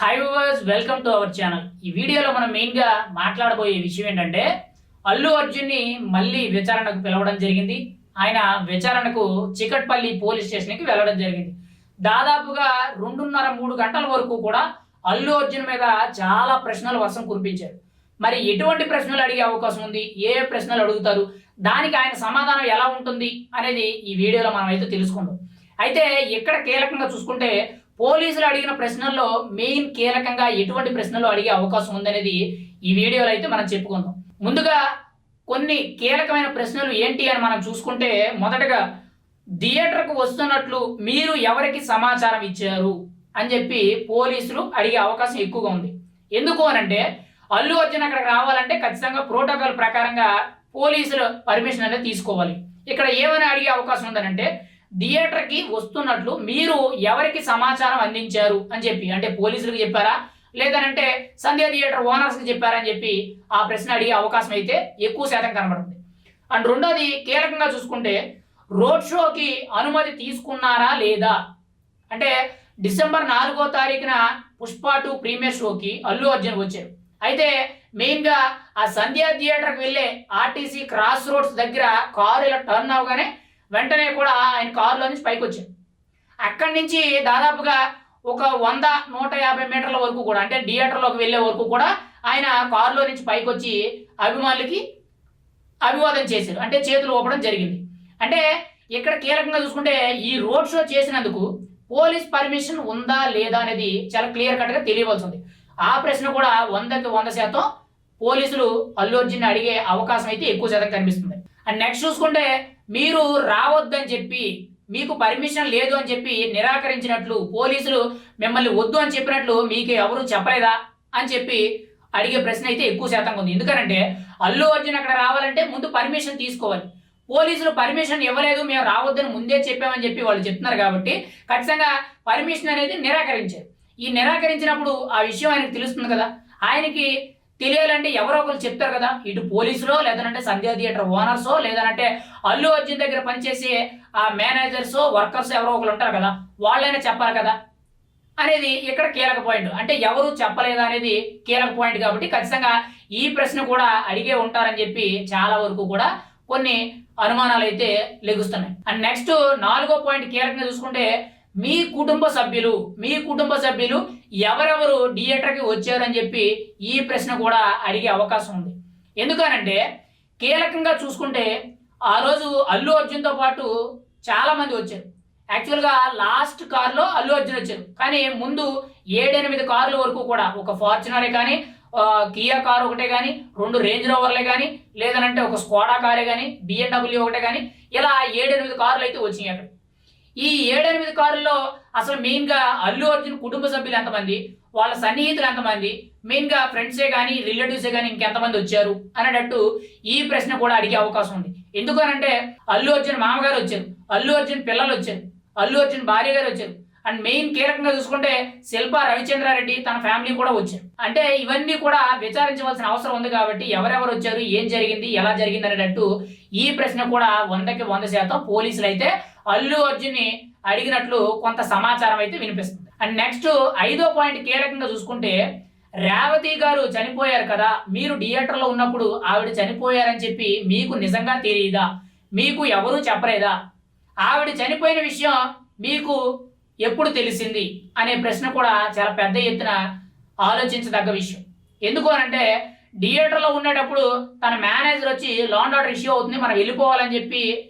Hi viewers welcome to our channel ఈ వీడియోలో మనం మెయిన్గా మాట్లాడబోయే విషయం ఏంటంటే అల్లు అర్జున్ని మళ్ళీ విచారణకు పిలవడం జరిగింది. ఆయన విచారణకు చికట్పల్లి పోలీస్ స్టేషన్కి వెళ్ళడం జరిగింది. దాదాపుగా రెండున్నర మూడు గంటల వరకు కూడా అల్లు అర్జున్ మీద చాలా ప్రశ్నలు వర్షం కురిపించారు. మరి ఎటువంటి ప్రశ్నలు అడిగే అవకాశం ఉంది? ఏ ప్రశ్నలు అడుగుతారు? దానికి ఆయన సమాధానం ఎలా ఉంటుంది అనేది ఈ వీడియోలో మనం అయితే తెలుసుకుందాం. అయితే ఇక్కడ కీలకంగా చూసుకుంటే పోలీసులు అడిగిన ప్రశ్నల్లో మెయిన్ కీలకంగా ఎటువంటి ప్రశ్నలు అడిగే అవకాశం ఉందనేది ఈ వీడియోలో అయితే మనం చెప్పుకుందాం. ముందుగా కొన్ని కీలకమైన ప్రశ్నలు ఏంటి అని మనం చూసుకుంటే మొదటగా థియేటర్కు వస్తున్నట్లు మీరు ఎవరికి సమాచారం ఇచ్చారు అని చెప్పి పోలీసులు అడిగే అవకాశం ఎక్కువగా ఉంది. ఎందుకు అనంటే అల్లు అర్జున్ అక్కడికి రావాలంటే ఖచ్చితంగా ప్రోటోకాల్ ప్రకారంగా పోలీసులు పర్మిషన్ అనేది తీసుకోవాలి. ఇక్కడ ఏమని అడిగే అవకాశం ఉందనంటే థియేటర్కి వస్తున్నట్లు మీరు ఎవరికి సమాచారం అందించారు అని చెప్పి అంటే పోలీసులకు చెప్పారా? లేదనంటే సంధ్య థియేటర్ ఓనర్స్కి చెప్పారని చెప్పి ఆ ప్రశ్న అడిగే అవకాశం అయితే ఎక్కువ శాతం కనబడుతుంది. అండ్ రెండోది కీలకంగా చూసుకుంటే రోడ్ షోకి అనుమతి తీసుకున్నారా లేదా? అంటే డిసెంబర్ నాలుగో తారీఖున పుష్ప టూ ప్రీమియర్ షోకి అల్లు అర్జున్ వచ్చారు. అయితే మెయిన్గా ఆ సంధ్యా థియేటర్కి వెళ్ళే ఆర్టీసీ క్రాస్ రోడ్స్ దగ్గర కారు ఇలా టర్న్ అవగానే వెంటనే కూడా ఆయన కారులో నుంచి పైకి వచ్చారు అక్కడి నుంచి దాదాపుగా ఒక వంద నూట యాభై మీటర్ల వరకు కూడా అంటే థియేటర్లోకి వెళ్ళే వరకు కూడా ఆయన కారులో నుంచి పైకి వచ్చి అభిమానులకి అభివాదం చేశారు. అంటే చేతులు ఊపడం జరిగింది. అంటే ఇక్కడ కీలకంగా చూసుకుంటే ఈ రోడ్ షో చేసినందుకు పోలీస్ పర్మిషన్ ఉందా లేదా అనేది చాలా క్లియర్ కట్గా తెలియవలసి ఉంది. ఆ ప్రశ్న కూడా వందకి వంద శాతం పోలీసులు అల్లు అర్జున్ అడిగే అవకాశం అయితే ఎక్కువ శాతం కనిపిస్తుంది. అండ్ నెక్స్ట్ చూసుకుంటే మీరు రావద్దని చెప్పి మీకు పర్మిషన్ లేదు అని చెప్పి నిరాకరించినట్లు పోలీసులు మిమ్మల్ని వద్దు అని చెప్పినట్లు మీకు ఎవరు చెప్పలేదా అని చెప్పి అడిగే ప్రశ్న అయితే ఎక్కువ శాతం ఉంది. ఎందుకంటే అల్లు అర్జున్ అక్కడ రావాలంటే ముందు పర్మిషన్ తీసుకోవాలి. పోలీసులు పర్మిషన్ ఇవ్వలేదు మేము రావద్దని ముందే చెప్పామని చెప్పి వాళ్ళు చెప్తున్నారు కాబట్టి ఖచ్చితంగా పర్మిషన్ అనేది నిరాకరించారు. ఈ నిరాకరించినప్పుడు ఆ విషయం ఆయనకు తెలుస్తుంది కదా. ఆయనకి తెలియాలంటే ఎవరో ఒకరు చెప్తారు కదా ఇటు పోలీసులో లేదంటే సంధ్యా థియేటర్ ఓనర్సో లేదంటే అల్లు అర్జున్ దగ్గర పనిచేసే ఆ మేనేజర్స్ వర్కర్స్ ఎవరో ఒకరు ఉంటారు కదా వాళ్ళైనా చెప్పాలి కదా? అనేది ఇక్కడ కీలక పాయింట్ అంటే ఎవరు చెప్పలేదు అనేది కీలక పాయింట్ కాబట్టి ఖచ్చితంగా ఈ ప్రశ్న కూడా అడిగే ఉంటారని చెప్పి చాలా వరకు కూడా కొన్ని అనుమానాలు అయితే లెగుస్తున్నాయి. అండ్ నెక్స్ట్ నాలుగో పాయింట్ కీలకంగా చూసుకుంటే మీ కుటుంబ సభ్యులు మీ కుటుంబ సభ్యులు ఎవరెవరు థియేటర్కి వచ్చారని చెప్పి ఈ ప్రశ్న కూడా అడిగే అవకాశం ఉంది. ఎందుకనంటే కీలకంగా చూసుకుంటే ఆ రోజు అల్లు అర్జున్తో పాటు చాలామంది వచ్చారు. యాక్చువల్గా లాస్ట్ కార్లో అల్లు అర్జున్ వచ్చారు. కానీ ముందు ఏడెనిమిది కార్ల వరకు కూడా ఒక ఫార్చునరే కానీ కియా కారు ఒకటే కానీ రెండు రేంజ్ రోవర్లే కానీ లేదనంటే ఒక స్కోడా కారే కానీ బిఎండబ్ల్యూ ఒకటే కానీ ఇలా ఏడెనిమిది కార్లు అయితే వచ్చినాయి అక్కడ. ఈ ఏడెనిమిది కారుల్లో అసలు మెయిన్గా అల్లు అర్జున్ కుటుంబ సభ్యులు ఎంతమంది? వాళ్ళ సన్నిహితులు ఎంతమంది? మెయిన్గా ఫ్రెండ్సే కానీ రిలేటివ్సే కానీ ఇంకెంతమంది వచ్చారు? అనేటట్టు ఈ ప్రశ్న కూడా అడిగే అవకాశం ఉంది. ఎందుకనంటే అల్లు అర్జున్ మామగారు వచ్చారు అల్లు అర్జున్ పిల్లలు వచ్చారు అల్లు అర్జున్ భార్య గారు వచ్చారు. అండ్ మెయిన్ కీలకంగా చూసుకుంటే శిల్ప రవిచంద్రారెడ్డి తన ఫ్యామిలీ కూడా వచ్చారు. అంటే ఇవన్నీ కూడా విచారించవలసిన అవసరం ఉంది కాబట్టి ఎవరెవరు వచ్చారు ఏం జరిగింది ఎలా జరిగింది అనేటట్టు ఈ ప్రశ్న కూడా వందకి వంద శాతం పోలీసులు అయితే అల్లు అర్జున్ని అడిగినట్లు కొంత సమాచారం అయితే వినిపిస్తుంది. అండ్ నెక్స్ట్ ఐదో పాయింట్ కీలకంగా చూసుకుంటే రేవతి గారు చనిపోయారు కదా మీరు థియేటర్లో ఉన్నప్పుడు ఆవిడ చనిపోయారని చెప్పి మీకు నిజంగా తెలియదా? మీకు ఎవరూ చెప్పలేదా? ఆవిడ చనిపోయిన విషయం మీకు ఎప్పుడు తెలిసింది? అనే ప్రశ్న కూడా చాలా పెద్ద ఎత్తున ఆలోచించదగ్గ విషయం. ఎందుకనంటే థియేటర్లో ఉండేటప్పుడు తన మేనేజర్ వచ్చి లాండ్ ఆర్డర్ ఇష్యూ అవుతుంది మనం వెళ్ళిపోవాలని చెప్పి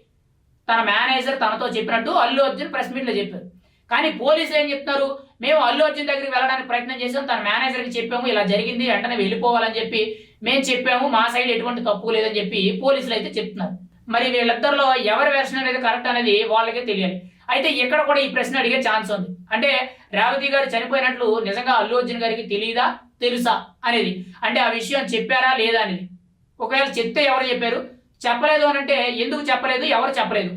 తన మేనేజర్ తనతో చెప్పినట్టు అల్లు అర్జున్ ప్రెస్ మీట్లో చెప్పారు. కానీ పోలీసులు ఏం చెప్తున్నారు? మేము అల్లు అర్జున్ దగ్గరికి వెళ్ళడానికి ప్రయత్నం చేసాం తన మేనేజర్కి చెప్పాము ఇలా జరిగింది వెంటనే వెళ్ళిపోవాలని చెప్పి మేము చెప్పాము మా సైడ్ ఎటువంటి తప్పు లేదని చెప్పి పోలీసులు అయితే చెప్తున్నారు. మరి వీళ్ళిద్దరిలో ఎవరి వెర్షన్ అనేది కరెక్ట్ అనేది వాళ్ళకే తెలియాలి. అయితే ఇక్కడ కూడా ఈ ప్రశ్న అడిగే ఛాన్స్ ఉంది. అంటే రేవతి గారు చనిపోయినట్లు నిజంగా అల్లు అర్జున్ గారికి తెలియదా తెలుసా అనేది. అంటే ఆ విషయం చెప్పారా లేదా అనేది. ఒకవేళ చెప్తే ఎవరు చెప్పారు? చెప్పలేదు అని అంటే ఎందుకు చెప్పలేదు? ఎవరు చెప్పలేదు?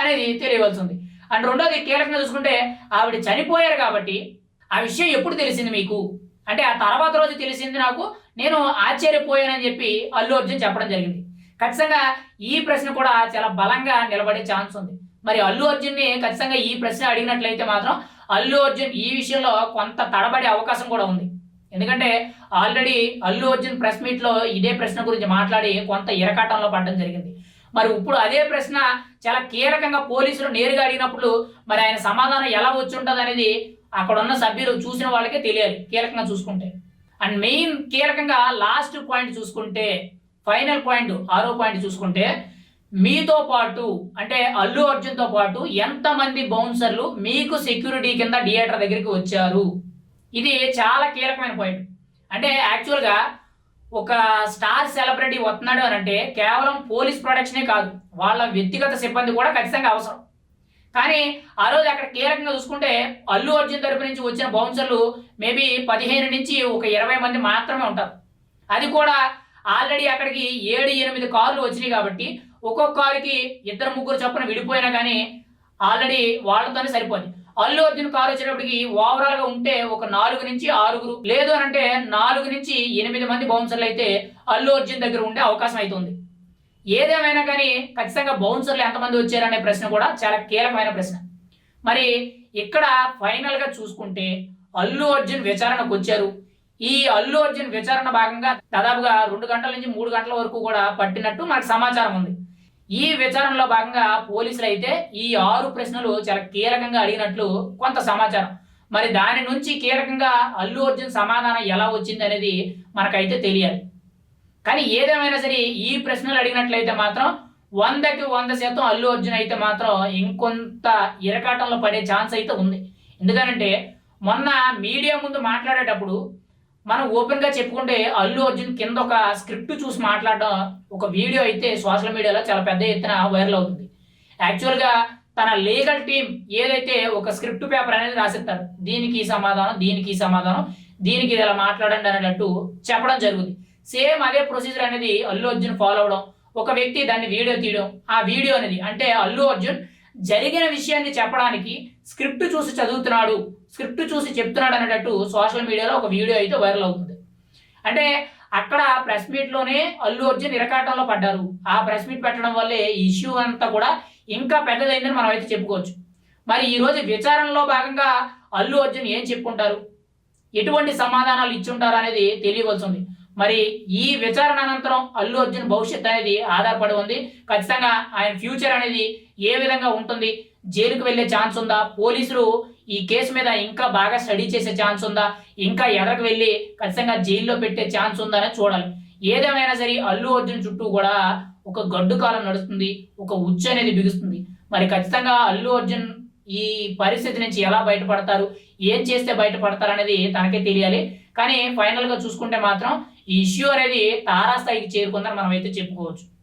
అనేది తెలియవలసి ఉంది అండ్ రెండోది కీలకంగా చూసుకుంటే ఆవిడ చనిపోయారు కాబట్టి ఆ విషయం ఎప్పుడు తెలిసింది మీకు? అంటే ఆ తర్వాత రోజు తెలిసింది నాకు నేను ఆశ్చర్యపోయానని చెప్పి అల్లు అర్జున్ చెప్పడం జరిగింది. ఖచ్చితంగా ఈ ప్రశ్న కూడా చాలా బలంగా నిలబడే ఛాన్స్ ఉంది. మరి అల్లు అర్జున్ని ఖచ్చితంగా ఈ ప్రశ్న అడిగినట్లయితే మాత్రం అల్లు అర్జున్ ఈ విషయంలో కొంత తడబడే అవకాశం కూడా ఉంది. ఎందుకంటే ఆల్రెడీ అల్లు అర్జున్ ప్రెస్ మీట్లో ఇదే ప్రశ్న గురించి మాట్లాడి కొంత ఇరకాటంలో పడడం జరిగింది. మరి ఇప్పుడు అదే ప్రశ్న చాలా కీలకంగా పోలీసులు నేరుగా అడిగినప్పుడు మరి ఆయన సమాధానం ఎలా వచ్చి ఉంటుంది అనేది అక్కడ ఉన్న సభ్యులు చూసిన వాళ్ళకే తెలియాలి కీలకంగా చూసుకుంటే. అండ్ మెయిన్ కీలకంగా లాస్ట్ పాయింట్ చూసుకుంటే ఫైనల్ పాయింట్ ఆరో పాయింట్ చూసుకుంటే మీతో పాటు అంటే అల్లు అర్జున్తో పాటు ఎంతమంది బౌన్సర్లు మీకు సెక్యూరిటీ కింద థియేటర్ దగ్గరికి వచ్చారు? ఇది చాలా కీలకమైన పాయింట్. అంటే యాక్చువల్గా ఒక స్టార్ సెలబ్రిటీ వస్తున్నాడు అని అంటే కేవలం పోలీస్ ప్రొటెక్షనే కాదు వాళ్ళ వ్యక్తిగత సిబ్బంది కూడా ఖచ్చితంగా అవసరం. కానీ ఆ రోజు అక్కడ కీలకంగా చూసుకుంటే అల్లు అర్జున్ తరపు నుంచి వచ్చిన బౌన్సర్లు మేబీ పదిహేను నుంచి ఒక ఇరవై మంది మాత్రమే ఉంటారు. అది కూడా ఆల్రెడీ అక్కడికి ఏడు ఎనిమిది కార్లు వచ్చినాయి కాబట్టి ఒక్కొక్క కారుకి ఇద్దరు ముగ్గురు చొప్పున విడిపోయినా కానీ ఆల్రెడీ వాళ్ళతోనే సరిపోయింది. అల్లు అర్జున్ కారు వచ్చేటప్పటికి ఓవరాల్గా ఉంటే ఒక నాలుగు నుంచి ఆరుగురు లేదు అని అంటే నాలుగు నుంచి ఎనిమిది మంది బౌన్సర్లు అయితే అల్లు అర్జున్ దగ్గర ఉండే అవకాశం అవుతుంది ఏదేమైనా కానీ ఖచ్చితంగా బౌన్సర్లు ఎంతమంది వచ్చారనే ప్రశ్న కూడా చాలా కీలకమైన ప్రశ్న. మరి ఇక్కడ ఫైనల్గా చూసుకుంటే అల్లు అర్జున్ విచారణకు వచ్చారు. ఈ అల్లు అర్జున్ విచారణ భాగంగా దాదాపుగా రెండు గంటల నుంచి మూడు గంటల వరకు కూడా పట్టినట్టు మనకు సమాచారం ఉంది. ఈ విచారణలో భాగంగా పోలీసులు అయితే ఈ ఆరు ప్రశ్నలు చాలా కీలకంగా అడిగినట్లు కొంత సమాచారం. మరి దాని నుంచి కీలకంగా అల్లు అర్జున్ సమాధానం ఎలా వచ్చింది అనేది మనకైతే తెలియాలి. కానీ ఏదేమైనా సరే ఈ ప్రశ్నలు అడిగినట్లయితే మాత్రం వందకి వంద శాతం అల్లు అర్జున్ అయితే మాత్రం ఇంకొంత ఇరకాటంలో పడే ఛాన్స్ అయితే ఉంది. ఎందుకనంటే మొన్న మీడియా ముందు మాట్లాడేటప్పుడు మనం ఓపెన్గా చెప్పుకుంటే అల్లు అర్జున్ కింద ఒక స్క్రిప్ట్ చూసి మాట్లాడడం ఒక వీడియో అయితే సోషల్ మీడియాలో చాలా పెద్ద ఎత్తున వైరల్ అవుతుంది. యాక్చువల్గా తన లీగల్ టీం ఏదైతే ఒక స్క్రిప్ట్ పేపర్ అనేది రాసిస్తారు దీనికి సమాధానం దీనికి సమాధానం దీనికి ఇది ఇలా మాట్లాడండి అనేటట్టు చెప్పడం జరుగుతుంది. సేమ్ అదే ప్రొసీజర్ అనేది అల్లు అర్జున్ ఫాలో అవడం ఒక వ్యక్తి దాన్ని వీడియో తీయడం ఆ వీడియో అనేది అంటే అల్లు అర్జున్ జరిగిన విషయాన్ని చెప్పడానికి స్క్రిప్ట్ చూసి చదువుతున్నాడు స్క్రిప్ట్ చూసి చెప్తున్నాడు అనేటట్టు సోషల్ మీడియాలో ఒక వీడియో అయితే వైరల్ అవుతుంది. అంటే అక్కడ ప్రెస్ మీట్లోనే అల్లు అర్జున్ ఇరకాటంలో పడ్డారు. ఆ ప్రెస్ మీట్ పెట్టడం వల్లే ఈ ఇష్యూ అంతా కూడా ఇంకా పెద్దదైందని మనం అయితే చెప్పుకోవచ్చు. మరి ఈరోజు విచారణలో భాగంగా అల్లు అర్జున్ ఏం చెప్పుకుంటారు? ఎటువంటి సమాధానాలు ఇచ్చుంటారు అనేది తెలియవలసి ఉంది. మరి ఈ విచారణ అనంతరం అల్లు అర్జున్ భవిష్యత్ అనేది ఆధారపడి ఉంది. ఖచ్చితంగా ఆయన ఫ్యూచర్ అనేది ఏ విధంగా ఉంటుంది? జైలుకు వెళ్ళే ఛాన్స్ ఉందా? పోలీసులు ఈ కేసు మీద ఇంకా బాగా స్టడీ చేసే ఛాన్స్ ఉందా? ఇంకా ఎదరకు వెళ్ళి ఖచ్చితంగా జైల్లో పెట్టే ఛాన్స్ ఉందా అని చూడాలి. ఏదేమైనా సరే అల్లు అర్జున్ చుట్టూ కూడా ఒక గడ్డు కాలం నడుస్తుంది. ఒక ఉచ్చు అనేది బిగుస్తుంది. మరి ఖచ్చితంగా అల్లు అర్జున్ ఈ పరిస్థితి నుంచి ఎలా బయటపడతారు? ఏం చేస్తే బయటపడతారు అనేది తనకే తెలియాలి. కానీ ఫైనల్గా చూసుకుంటే మాత్రం ఈ ఇష్యూ అనేది తారాస్థాయికి చేరుకుందని మనం అయితే చెప్పుకోవచ్చు.